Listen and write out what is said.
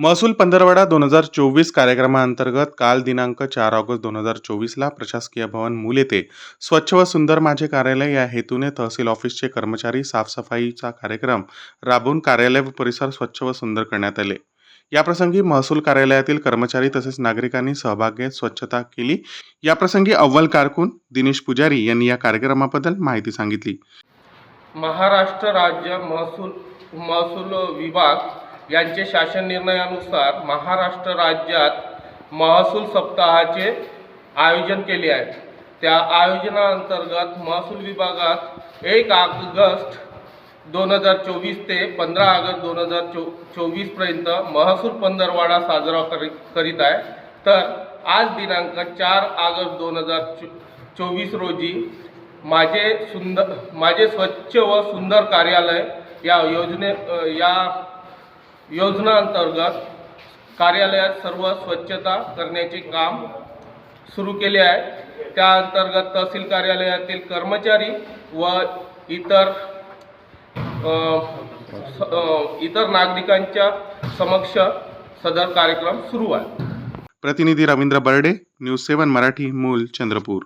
महसूल पंधरवडा दोन हजार चोवीस कार्यक्रमाअंतर्गत काल दिनांक चार ऑगस्ट दोन हजार चोवीसला प्रशासकीय भवन मूल येथे स्वच्छ व सुंदर माझे कार्यालय या हेतूने तहसील ऑफिसचे कर्मचारी साफसफाईचा कार्यक्रम राबवून कार्यालय व परिसर स्वच्छ व सुंदर करण्यात आले. याप्रसंगी महसूल कार्यालयातील कर्मचारी तसेच नागरिकांनी सहभाग घेत स्वच्छता केली. याप्रसंगी अव्वल कारकून दिनेश पुजारी यांनी या कार्यक्रमाबद्दल माहिती सांगितली. महाराष्ट्र राज्य महसूल महसूल विभाग यांचे शासन निर्णयानुसार महाराष्ट्र राज्यात महसूल सप्ताहाचे आयोजन केले आहे. त्या आयोजनाअंतर्गत महसूल विभागात एक ऑगस्ट दोन हजार चोवीस ते पंधरा ऑगस्ट दोन हजार चो चोवीसपर्यंत महसूल पंधरवाडा साजरा करी करीत आहे. तर आज दिनांक चार ऑगस्ट दोन हजार चो चोवीस रोजी माझे सुंदर माझे स्वच्छ व सुंदर कार्यालय या योजने या योजना योजनांतर्गत कार्यालयात सर्व स्वच्छता करण्याचे काम सुरू केले आहे. त्या अंतर्गत तहसील कार्यालयातील कर्मचारी व इतर इतर नागरिकांच्या समक्ष सदर कार्यक्रम सुरू आहे. प्रतिनिधी रवींद्र बर्डे न्यूज सेवन मराठी मूल चंद्रपूर.